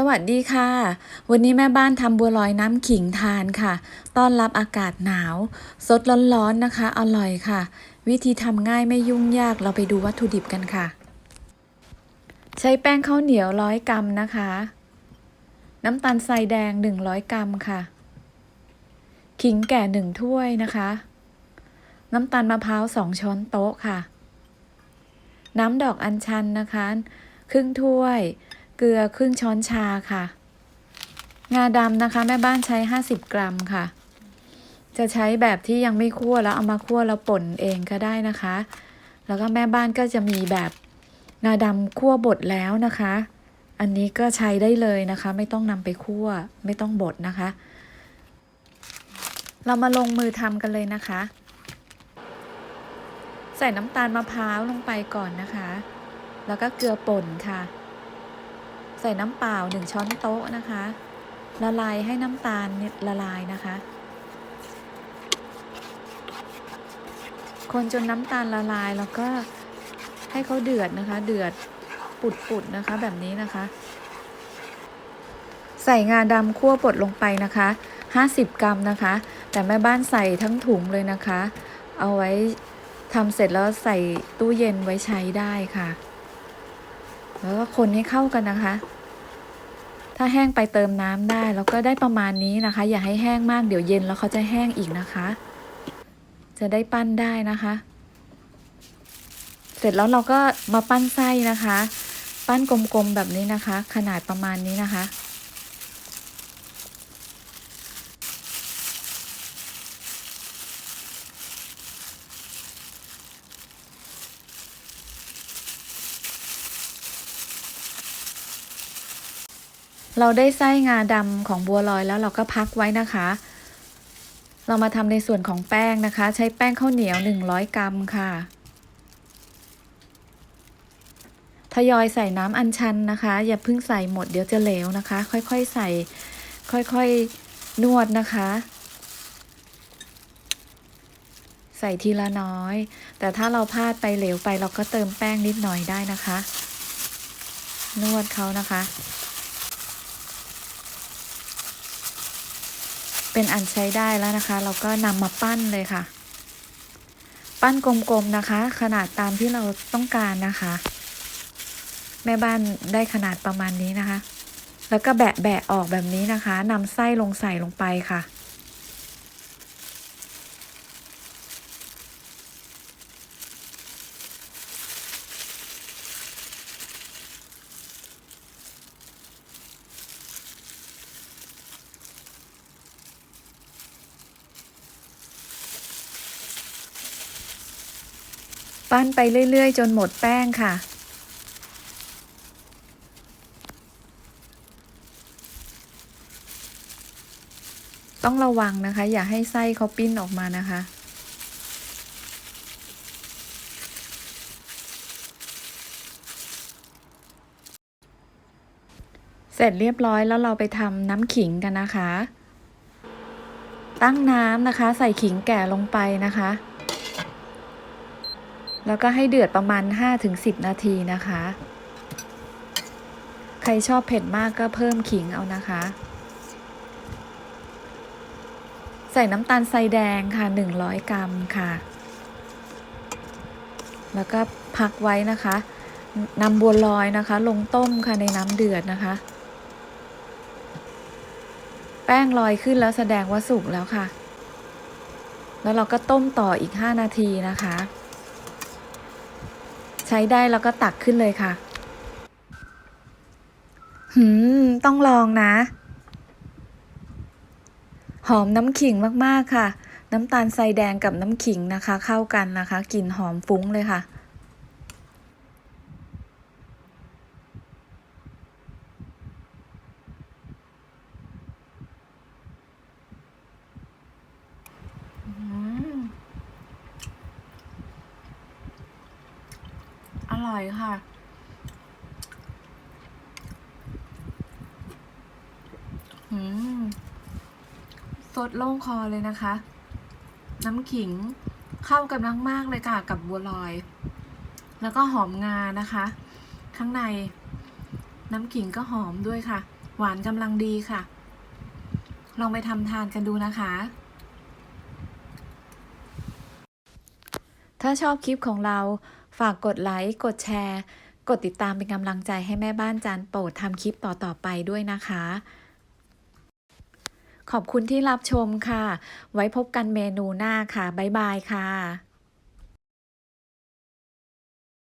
สวัสดีค่ะ วันนี้แม่บ้านทำบัวลอยน้ำขิงทานค่ะ ต้อนรับอากาศหนาว สดร้อนๆนะคะ อร่อยค่ะ วิธีทำง่ายไม่ยุ่งยากเราไปดูวัตถุดิบกันค่ะ ใช้แป้งข้าวเหนียวร้อยกรัมนะคะ น้ำตาลทรายแดง 100 กรัมค่ะ ขิงแก่หนึ่งถ้วยนะคะ น้ำตาลมะพร้าวสองช้อนโต๊ะค่ะ น้ำดอกอัญชันนะคะ ครึ่งถ้วย เกลือครึ่งช้อนชาค่ะ งาดำนะคะแม่บ้านใช้ 50 กรัมค่ะ จะใช้แบบที่ยังไม่คั่วแล้วเอามาคั่วแล้วป่นเองก็ได้นะคะ แล้วก็แม่บ้านก็จะมีแบบงาดำคั่วบดแล้วนะคะ อันนี้ก็ใช้ได้เลยนะคะ ไม่ต้องนำไปคั่วไม่ต้องบดนะคะ เรามาลงมือทำกันเลยนะคะ ใส่น้ำตาลมะพร้าวลงไปก่อนนะคะ แล้วก็เกลือป่นค่ะ ใส่น้ำเปล่าหนึ่งช้อนโต๊ะนะคะ ละลายให้น้ำตาลเนี่ยละลายนะคะ คนจนน้ำตาลละลายแล้วก็ให้เขาเดือดนะคะ เดือดปุดๆนะคะแบบนี้นะคะ ใส่งาดำคั่วบดลงไปนะคะ 50 กรัมนะคะ แต่แม่บ้านใส่ทั้งถุงเลยนะคะ เอาไว้ทำเสร็จแล้วใส่ตู้เย็นไว้ใช้ได้ค่ะ แล้วก็คนให้เข้ากันนะคะ ถ้าแห้งไปเติมน้ำได้ แล้วก็ได้ประมาณนี้นะคะ อย่าให้แห้งมากเดี๋ยวเย็นแล้วเขาจะแห้งอีกนะคะ จะได้ปั้นได้นะคะ เสร็จแล้วเราก็มาปั้นไส้นะคะ ปั้นกลมๆแบบนี้นะคะ ขนาดประมาณนี้นะคะ เราได้ไส้งาดำของบัวลอยแล้วเราก็พักไว้นะคะ เรามาทำในส่วนของแป้งนะคะ ใช้แป้งข้าวเหนียว 100 กรัมค่ะทยอยใส่น้ำอัญชันนะคะ อย่าเพิ่งใส่หมดเดี๋ยวจะเหลวนะคะ ค่อยๆใส่ ค่อยๆนวดนะคะ ใส่ทีละน้อย แต่ถ้าเราพลาดไปเหลวไปเราก็เติมแป้งนิดหน่อยได้นะคะ นวดเขานะคะ เป็นอันใช้ได้แล้วนะคะ เราก็นำมาปั้นเลยค่ะ ปั้นกลมๆนะคะ ขนาดตามที่เราต้องการนะคะ แม่บ้านได้ขนาดประมาณนี้นะคะ แล้วก็แบะแบะออกแบบนี้นะคะนำไส้ลงใส่ลงไปค่ะ ปั้นไปเรื่อย ๆ จนหมดแป้งค่ะ ต้องระวังนะคะ อย่าให้ไส้เขาปิ้นออกมานะคะเสร็จเรียบร้อยแล้วเราไปทำน้ำขิงกันนะคะ ตั้งน้ำนะคะ ใส่ขิงแก่ลงไปนะคะ แล้วก็ให้เดือดประมาณ 5-10 นาทีนะคะ ใครชอบเผ็ดมากก็เพิ่มขิงเอานะคะ ใส่น้ำตาลทรายแดงค่ะ 100 กรัมค่ะ แล้วก็พักไว้นะคะนำบัวลอยนะคะ ลงต้มค่ะในน้ำเดือดนะคะ แป้งลอยขึ้นแล้วแสดงว่าสุกแล้วค่ะ แล้วเราก็ต้มต่ออีก 5 นาทีนะคะ ใช้ได้แล้วก็ตักขึ้นเลยค่ะ หืม ต้องลองนะ หอมน้ำขิงมากๆค่ะ น้ำตาลทรายแดงกับน้ำขิงนะคะ เข้ากันนะคะกลิ่นหอมฟุ้งเลยค่ะ ร่อยค่ะ อืม สดโล่งคอเลยนะคะ น้ำขิงเข้ากันมากๆเลยค่ะกับบัวลอย แล้วก็หอมงานะคะ ข้างในน้ำขิงก็หอมด้วยค่ะ หวานกำลังดีค่ะ ลองไปทำทานกันดูนะคะ ถ้าชอบคลิปของเรา ฝากกดไลค์ กดแชร์ กดติดตามเป็นกำลังใจให้แม่บ้านจานโปรดทำคลิปต่อๆไปด้วยนะคะ ขอบคุณที่รับชมค่ะ ไว้พบกันเมนูหน้าค่ะ บ๊ายบายค่ะ